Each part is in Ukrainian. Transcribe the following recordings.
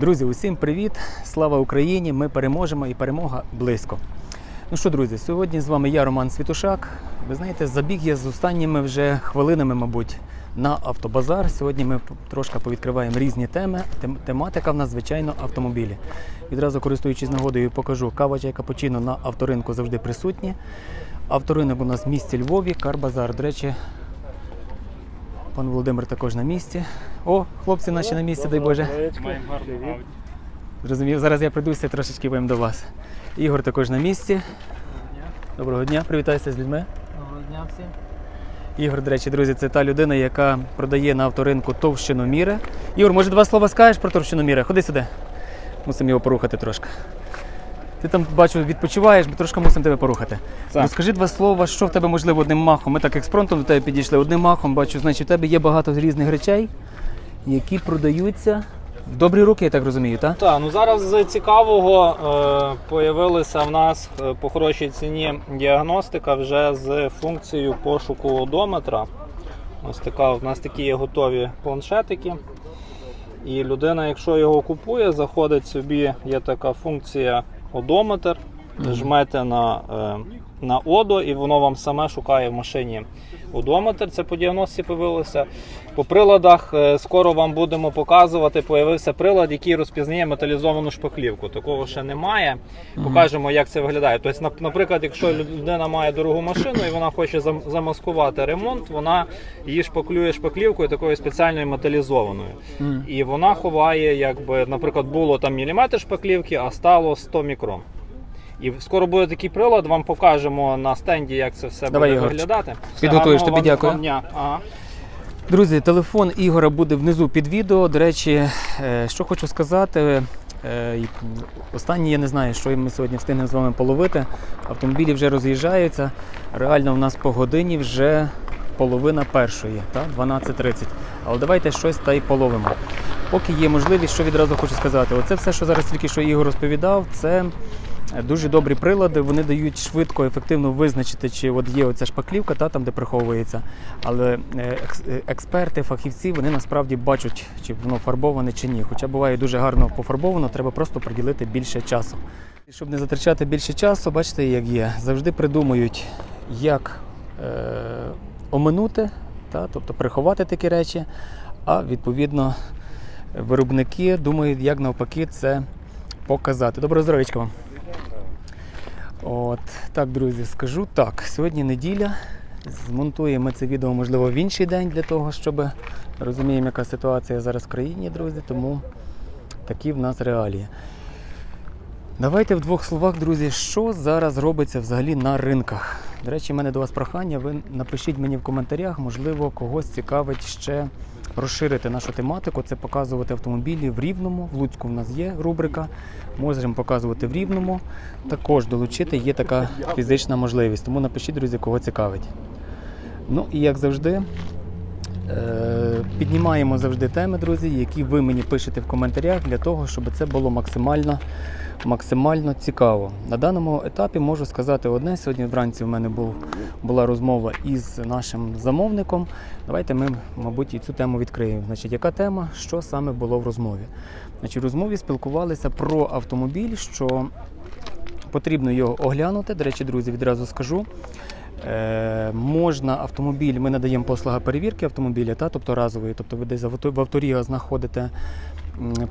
Друзі, усім привіт! Слава Україні! Ми переможемо і перемога близько. Ну що, друзі, сьогодні з вами я, Роман Світушак. Ви знаєте, забіг я з останніми вже хвилинами, мабуть, на автобазар. Сьогодні ми трошки повідкриваємо різні теми. Тематика в нас, звичайно, автомобілі. Відразу користуючись нагодою, покажу кава чай капучино на авторинку завжди присутні. Авторинок у нас в місті Львові, Карбазар. До речі, пан Володимир також на місці. О, хлопці наші на місці, дай Боже. Маємо гарну Ауді. Зрозумів, зараз я прийдуся трошечки будемо до вас. Ігор також на місці. Доброго дня, привітайся з людьми. Доброго дня всім. Ігор, до речі, друзі, це та людина, яка продає на авторинку товщиноміри. Ігор, може два слова скажеш про товщиноміри? Ходи сюди. Мусимо його порухати трошки. Ти там бачу, відпочиваєш, ми трошки мусимо тебе порухати. Так. Ну, два слова, що в тебе можливо одним махом. Ми так експронтом до тебе підійшли. Одним махом бачу, значить, у тебе є багато різних речей, які продаються в добрі руки, я так розумію, так? Так, ну зараз з цікавого е, появилася в нас е, по хорошій ціні діагностика вже з функцією пошуку одометра. Ось така у нас такі є готові планшетики. І людина, якщо його купує, заходить собі, є така функція одометр, жмете на, е, на ОДО, і воно вам саме шукає в машині одометр. Це по діагностиці появилося. По приладах е, скоро вам будемо показувати. Появився прилад, який розпізнає металізовану шпаклівку. Такого ще немає. Покажемо, як це виглядає. Тобто, наприклад, якщо людина має дорогу машину і вона хоче замаскувати ремонт, вона її шпаклює шпаклівкою такою спеціальною металізованою. І вона ховає, якби, наприклад, було там міліметр шпаклівки, а стало 100 мікрон. І скоро буде такий прилад, вам покажемо на стенді, як це все Давай, буде Ігорчик. виглядати. Все, Підготуєш, гарного тобі вам- дякую. дня. Ага. Друзі, телефон Ігора буде внизу під відео. До речі, е, що хочу сказати. е, і Останнє я не знаю, що ми сьогодні встигнемо з вами половити. Автомобілі вже роз'їжджаються. Реально в нас по годині вже половина першої, та? 12.30. Але давайте щось та й половимо. Поки є можливість, що відразу хочу сказати. Оце все, що зараз тільки що Ігор розповідав, це дуже добрі прилади. Вони дають швидко, ефективно визначити, чи от є оця шпаклівка, та, там, де приховується. Але е, е, експерти, фахівці, вони насправді бачать, чи воно фарбоване чи ні. Хоча буває дуже гарно пофарбовано, треба просто приділити більше часу. І Щоб не затрачати більше часу, бачите, як є. Завжди придумують, як е, оминути, та, тобто приховати такі речі, а відповідно виробники думають, як навпаки це показати. Доброго здоров'ячка вам. От так, друзі, скажу так. Сьогодні неділя. Змонтуємо це відео, можливо, в інший день для того, щоб розуміємо, яка ситуація зараз в країні, друзі. Тому такі в нас реалії. Давайте в двох словах, друзі, що зараз робиться взагалі на ринках. До речі, в мене до вас прохання. Ви напишіть мені в коментарях, можливо, когось цікавить ще розширити нашу тематику. Це показувати автомобілі в Рівному. В Луцьку в нас є рубрика. Можемо показувати в Рівному. Також долучити є така фізична можливість. Тому напишіть, друзі, кого цікавить. Ну і як завжди, Піднімаємо завжди теми, друзі, які ви мені пишете в коментарях для того, щоб це було максимально, максимально цікаво. На даному етапі можу сказати одне. Сьогодні вранці в мене був, була розмова із нашим замовником. Давайте ми, мабуть, і цю тему відкриємо. Значить, яка тема, що саме було в розмові? Значить, в розмові спілкувалися про автомобіль, що потрібно його оглянути. До речі, друзі, відразу скажу. Е, можна автомобіль, ми надаємо послуга перевірки автомобіля, та, тобто разової, тобто ви десь в авто- в авторіо знаходите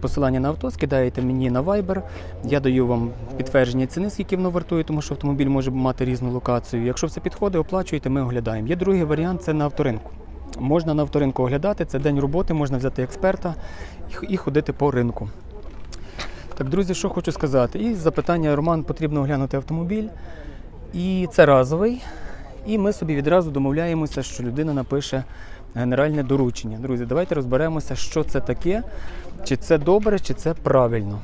посилання на авто, скидаєте мені на Viber, я даю вам підтвердження ціни, скільки воно вартує, тому що автомобіль може мати різну локацію. Якщо все підходить, оплачуєте, ми оглядаємо. Є другий варіант це на авторинку. Можна на авторинку оглядати, це день роботи, можна взяти експерта і ходити по ринку. Так, друзі, що хочу сказати. І запитання Роман, потрібно оглянути автомобіль. І це разовий. І ми собі відразу домовляємося, що людина напише генеральне доручення. Друзі, давайте розберемося, що це таке, чи це добре, чи це правильно.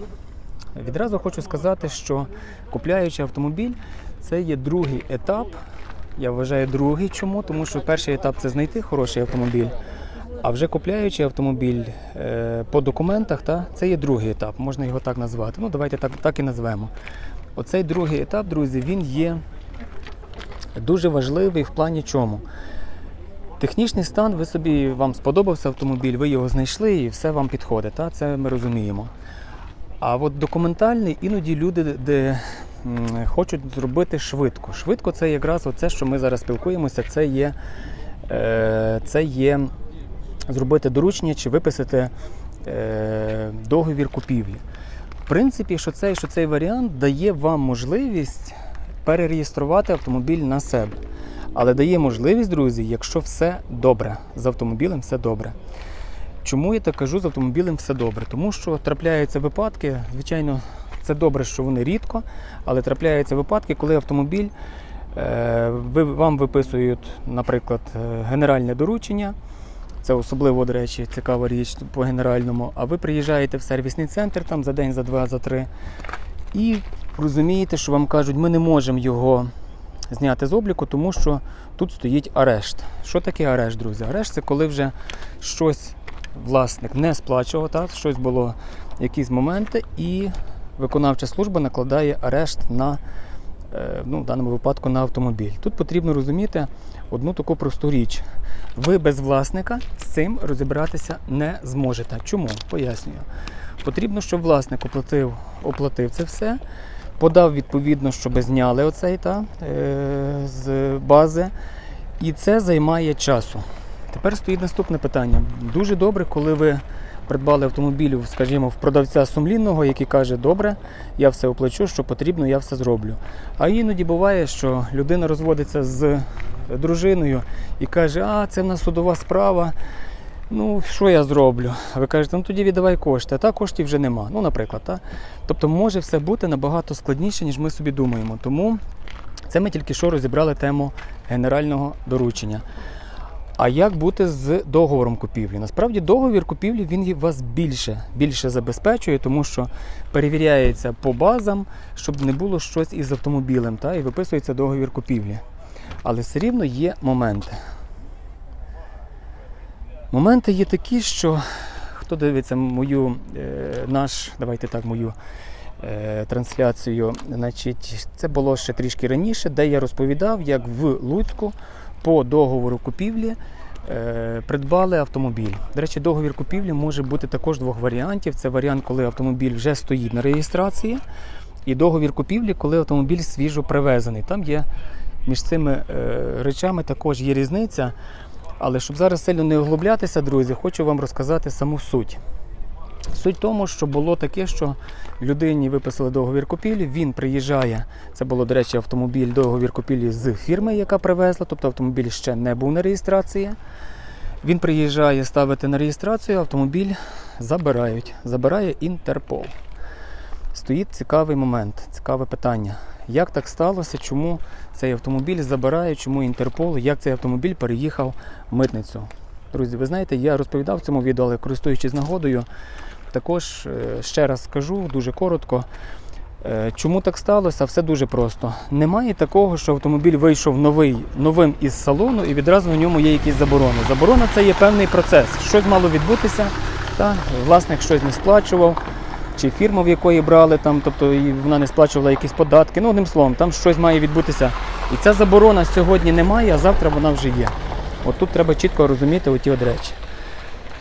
Відразу хочу сказати, що купляючи автомобіль, це є другий етап. Я вважаю другий. Чому? Тому що перший етап це знайти хороший автомобіль. А вже купляючи автомобіль е, по документах, та, це є другий етап, можна його так назвати. Ну, давайте так, так і назвемо. Оцей другий етап, друзі, він є дуже важливий в плані чому. Технічний стан, ви собі вам сподобався автомобіль, ви його знайшли і все вам підходить. Та? Це ми розуміємо. А от документальний іноді люди де, хочуть зробити швидко. Швидко це якраз оце, що ми зараз спілкуємося, це є, е, це є зробити доручення чи виписати е, договір купівлі. В принципі, що цей, що цей варіант дає вам можливість перереєструвати автомобіль на себе. Але дає можливість, друзі, якщо все добре, з автомобілем все добре. Чому я так кажу, з автомобілем все добре? Тому що трапляються випадки, звичайно, це добре, що вони рідко, але трапляються випадки, коли автомобіль е, вам виписують, наприклад, е, генеральне доручення. Це особливо, до речі, цікава річ по генеральному. А ви приїжджаєте в сервісний центр там за день, за два, за три, і розумієте, що вам кажуть, ми не можемо його зняти з обліку, тому що тут стоїть арешт. Що таке арешт, друзі? Арешт це коли вже щось власник не сплачував, так? щось було якісь моменти, і виконавча служба накладає арешт на е, ну, в даному випадку на автомобіль. Тут потрібно розуміти одну таку просту річ. Ви без власника з цим розібратися не зможете. Чому? Пояснюю. Потрібно, щоб власник оплатив, оплатив це все, подав відповідно, щоб зняли оцей та, е, з бази. І це займає часу. Тепер стоїть наступне питання. Дуже добре, коли ви придбали автомобіль, скажімо, в продавця сумлінного, який каже, добре, я все оплачу, що потрібно, я все зроблю. А іноді буває, що людина розводиться з дружиною і каже, а це в нас судова справа. Ну, що я зроблю? Ви кажете, ну тоді віддавай кошти, а та коштів вже нема. Ну, наприклад, та? Тобто може все бути набагато складніше, ніж ми собі думаємо. Тому це ми тільки що розібрали тему генерального доручення. А як бути з договором купівлі? Насправді договір купівлі він вас більше, більше забезпечує, тому що перевіряється по базам, щоб не було щось із автомобілем, та, і виписується договір купівлі. Але все рівно є моменти. Моменти є такі, що хто дивиться мою е, наш, давайте так, мою е, трансляцію, значить, це було ще трішки раніше, де я розповідав, як в Луцьку по договору купівлі е, придбали автомобіль. До речі, договір купівлі може бути також двох варіантів. Це варіант, коли автомобіль вже стоїть на реєстрації, і договір купівлі, коли автомобіль свіжо привезений. Там є між цими речами також є різниця. Але щоб зараз сильно не углублятися, друзі, хочу вам розказати саму суть. Суть в тому, що було таке, що людині виписали договір купівлі, він приїжджає. Це було, до речі, автомобіль, договір купівлі з фірми, яка привезла, тобто автомобіль ще не був на реєстрації. Він приїжджає ставити на реєстрацію, автомобіль забирають. Забирає Інтерпол. Стоїть цікавий момент, цікаве питання. Як так сталося? Чому цей автомобіль забирає, чому Інтерпол, як цей автомобіль переїхав в митницю? Друзі, ви знаєте, я розповідав в цьому відео, але користуючись нагодою, також е, ще раз скажу дуже коротко. Е, Чому так сталося? Все дуже просто. Немає такого, що автомобіль вийшов новий, новим із салону і відразу на ньому є якісь заборони. Заборона це є певний процес. Щось мало відбутися, та, власник щось не сплачував, чи фірма, в якої брали, там, тобто і вона не сплачувала якісь податки. Ну, одним словом, там щось має відбутися. І ця заборона сьогодні немає, а завтра вона вже є. От тут треба чітко розуміти оті от речі.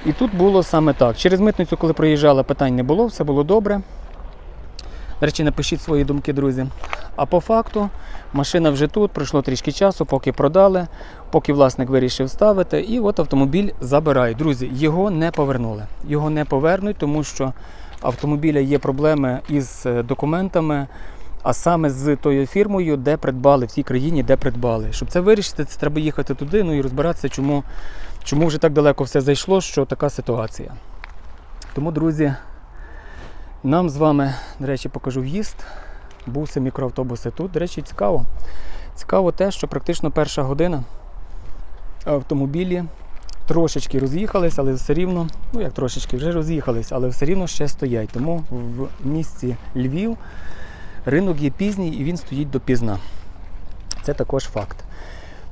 І тут було саме так. Через митницю, коли проїжджала, питань не було, все було добре. До речі, напишіть свої думки, друзі. А по факту машина вже тут, пройшло трішки часу, поки продали, поки власник вирішив ставити, і от автомобіль забирають. Друзі, його не повернули. Його не повернуть, тому що автомобіля є проблеми із е, документами, а саме з тою фірмою, де придбали, в тій країні, де придбали. Щоб це вирішити, це треба їхати туди, ну і розбиратися, чому, чому вже так далеко все зайшло, що така ситуація. Тому, друзі, нам з вами, до речі, покажу в'їзд. Буси, мікроавтобуси тут. До речі, цікаво. Цікаво те, що практично перша година автомобілі трошечки роз'їхались, але все рівно, ну як трошечки, вже роз'їхались, але все рівно ще стоять. Тому в місті Львів ринок є пізній і він стоїть допізна. Це також факт.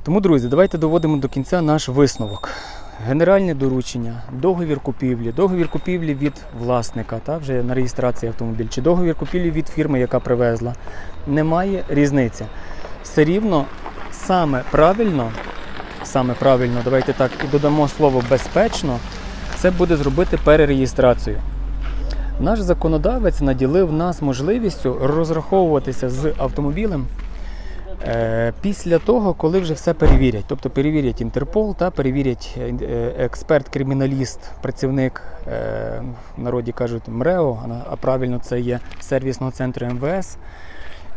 Тому, друзі, давайте доводимо до кінця наш висновок. Генеральне доручення, договір купівлі, договір купівлі від власника, та, вже на реєстрації автомобіль, чи договір купівлі від фірми, яка привезла. Немає різниці. Все рівно саме правильно, саме правильно, давайте так і додамо слово безпечно, це буде зробити перереєстрацію. Наш законодавець наділив нас можливістю розраховуватися з автомобілем е, після того, коли вже все перевірять. Тобто перевірять Інтерпол та перевірять е, експерт-криміналіст, працівник, е, в народі кажуть МРЕО, а правильно це є сервісного центру МВС.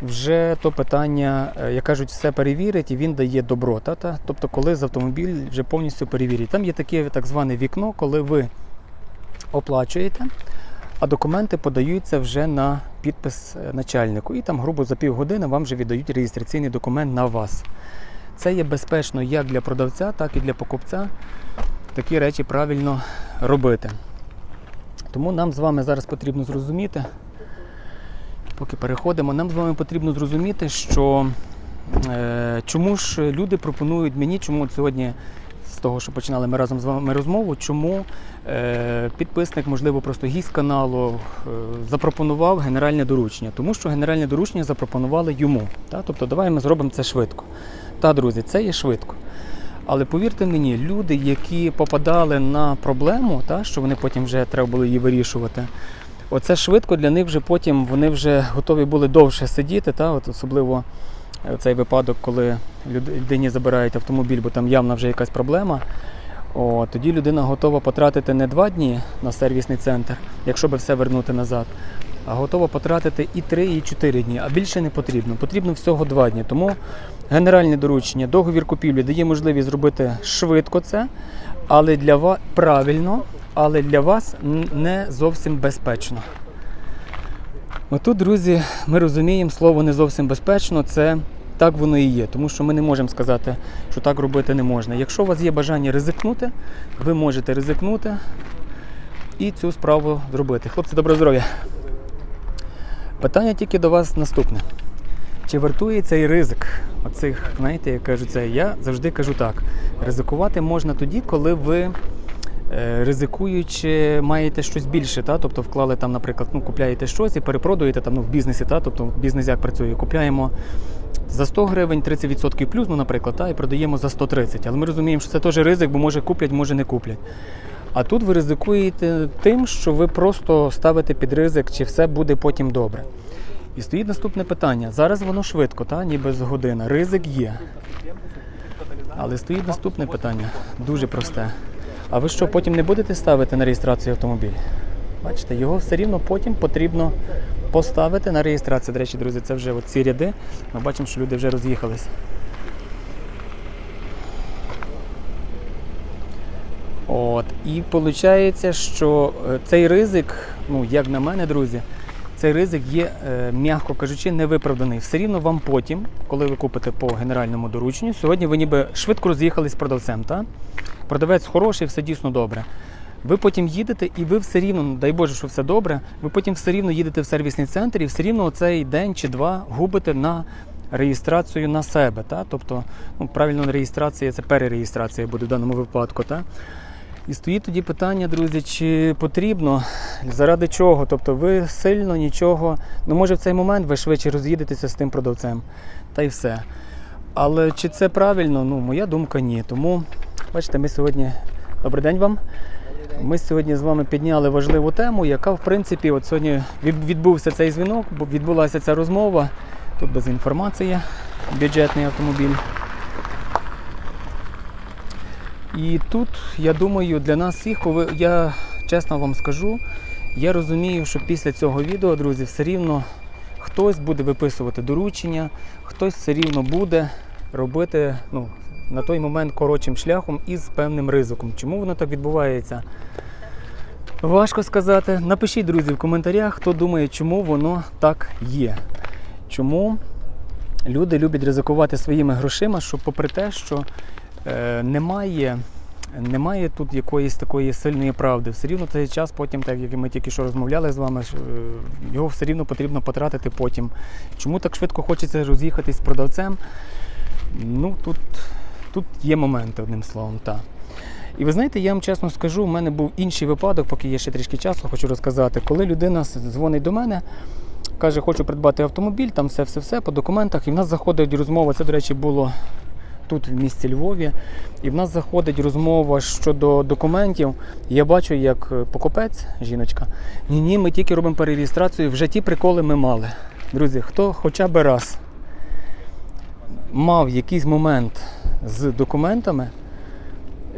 Вже то питання, е, як кажуть, все перевірить і він дає добро. Та? Тобто, коли з автомобіль вже повністю перевірять. Там є таке так зване вікно, коли ви оплачуєте, а документи подаються вже на підпис е, начальнику. І там, грубо за півгодини вам вже віддають реєстраційний документ на вас. Це є безпечно як для продавця, так і для покупця. Такі речі правильно робити. Тому нам з вами зараз потрібно зрозуміти, поки переходимо, нам з вами потрібно зрозуміти, що е, чому ж люди пропонують мені, чому сьогодні з того, що починали ми разом з вами розмову, чому е, підписник, можливо, просто гість каналу е, запропонував генеральне доручення. Тому що генеральне доручення запропонували йому. Та? Тобто, давай ми зробимо це швидко. Та, друзі, це є швидко. Але повірте мені, люди, які попадали на проблему, та, що вони потім вже треба було її вирішувати, оце швидко для них вже потім вони вже готові були довше сидіти, та, от особливо е, цей випадок, коли людині забирають автомобіль, бо там явно вже якась проблема. О, тоді людина готова потратити не два дні на сервісний центр, якщо би все вернути назад, а готова потратити і три, і чотири дні, а більше не потрібно. Потрібно всього два дні. Тому генеральне доручення, договір купівлі дає можливість зробити швидко це, але для вас правильно, але для вас не зовсім безпечно. Отут, друзі, ми розуміємо, слово не зовсім безпечно, це так воно і є, тому що ми не можемо сказати, що так робити не можна. Якщо у вас є бажання ризикнути, ви можете ризикнути і цю справу зробити. Хлопці, доброго здоров'я. Питання тільки до вас наступне. Чи вартує цей ризик? Оцих, знаєте, як кажуть, це я завжди кажу так: ризикувати можна тоді, коли ви е, ризикуючи, маєте щось більше, та? тобто вклали там, наприклад, ну, купляєте щось і перепродуєте там, ну, в бізнесі, та? тобто бізнес як працює, купляємо за 100 гривень 30% плюс, ну, наприклад, та? і продаємо за 130. Але ми розуміємо, що це теж ризик, бо може куплять, може не куплять. А тут ви ризикуєте тим, що ви просто ставите під ризик, чи все буде потім добре. І стоїть наступне питання. Зараз воно швидко, та? ніби з година. Ризик є. Але стоїть наступне питання, дуже просте. А ви що, потім не будете ставити на реєстрацію автомобіль? Бачите, його все рівно потім потрібно поставити на реєстрацію. До речі, друзі, це вже ці ряди. Ми бачимо, що люди вже роз'їхались. От, і виходить, що е, цей ризик, ну як на мене, друзі, цей ризик є, е, м'яко кажучи, невиправданий. Все рівно вам потім, коли ви купите по генеральному дорученню, сьогодні ви ніби швидко роз'їхались з продавцем. Та? Продавець хороший, все дійсно добре. Ви потім їдете, і ви все рівно, ну, дай Боже, що все добре, ви потім все рівно їдете в сервісний центр і все рівно цей день чи два губите на реєстрацію на себе. Та? Тобто, ну, правильно реєстрація це перереєстрація буде в даному випадку. Та? І стоїть тоді питання, друзі, чи потрібно, заради чого? Тобто ви сильно нічого, ну може в цей момент ви швидше роз'їдетеся з тим продавцем, та й все. Але чи це правильно? Ну, моя думка ні. Тому, бачите, ми сьогодні. Добрий день вам. Ми сьогодні з вами підняли важливу тему, яка, в принципі, от сьогодні відбувся цей дзвінок, відбулася ця розмова. Тут без інформації, бюджетний автомобіль. І тут, я думаю, для нас всіх, коли я чесно вам скажу, я розумію, що після цього відео, друзі, все рівно хтось буде виписувати доручення, хтось все рівно буде робити ну, на той момент коротшим шляхом і з певним ризиком. Чому воно так відбувається? Важко сказати. Напишіть, друзі, в коментарях, хто думає, чому воно так є. Чому люди люблять ризикувати своїми грошима, що попри те, що немає, немає тут якоїсь такої сильної правди. Все рівно цей час потім, так як ми тільки що розмовляли з вами, е, його все рівно потрібно потратити потім. Чому так швидко хочеться роз'їхатись з продавцем? Ну, тут, тут є моменти, одним словом, так. І ви знаєте, я вам чесно скажу, у мене був інший випадок, поки є ще трішки часу, хочу розказати. Коли людина дзвонить до мене, каже, хочу придбати автомобіль, там все-все-все по документах, і в нас заходить розмова. Це, до речі, було тут в місті Львові. І в нас заходить розмова щодо документів. Я бачу, як е, покупець, жіночка, ні, ні, ми тільки робимо перереєстрацію. Вже ті приколи ми мали. Друзі, хто хоча б раз мав якийсь момент з документами,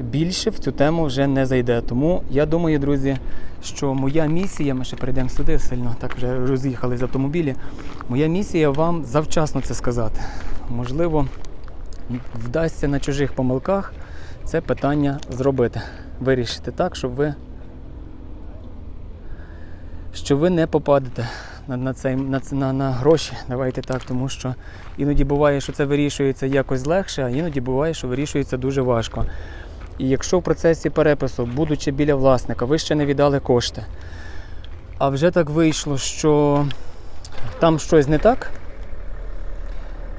більше в цю тему вже не зайде. Тому я думаю, друзі, що моя місія, ми ще перейдемо сюди сильно, так вже роз'їхали з автомобілі. Моя місія вам завчасно це сказати. Можливо, вдасться на чужих помилках це питання зробити. Вирішити так, щоб ви, щоб ви не попадете на, на, цей, на, на, на гроші. Давайте так, тому що іноді буває, що це вирішується якось легше, а іноді буває, що вирішується дуже важко. І якщо в процесі перепису, будучи біля власника, ви ще не віддали кошти, а вже так вийшло, що там щось не так,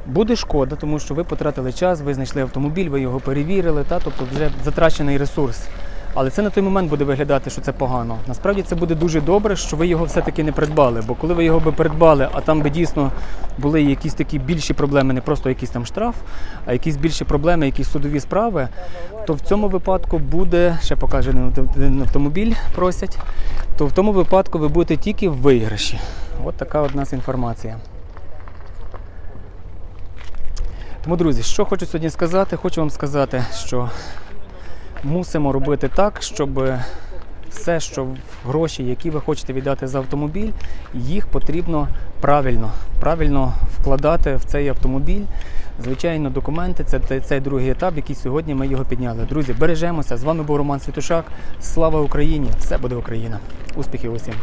буде шкода, тому що ви потратили час, ви знайшли автомобіль, ви його перевірили, та, тобто вже затрачений ресурс. Але це на той момент буде виглядати, що це погано. Насправді це буде дуже добре, що ви його все-таки не придбали. Бо коли ви його би придбали, а там би дійсно були якісь такі більші проблеми, не просто якийсь там штраф, а якісь більші проблеми, якісь судові справи, то в цьому випадку буде, ще покаже один автомобіль, просять, то в тому випадку ви будете тільки в виграші. От така от нас інформація. Тому, друзі, що хочу сьогодні сказати? Хочу вам сказати, що мусимо робити так, щоб все, що гроші, які ви хочете віддати за автомобіль, їх потрібно правильно, правильно вкладати в цей автомобіль. Звичайно, документи це цей другий етап, який сьогодні ми його підняли. Друзі, бережемося. З вами був Роман Світушак. Слава Україні! Все буде Україна! Успіхів усім!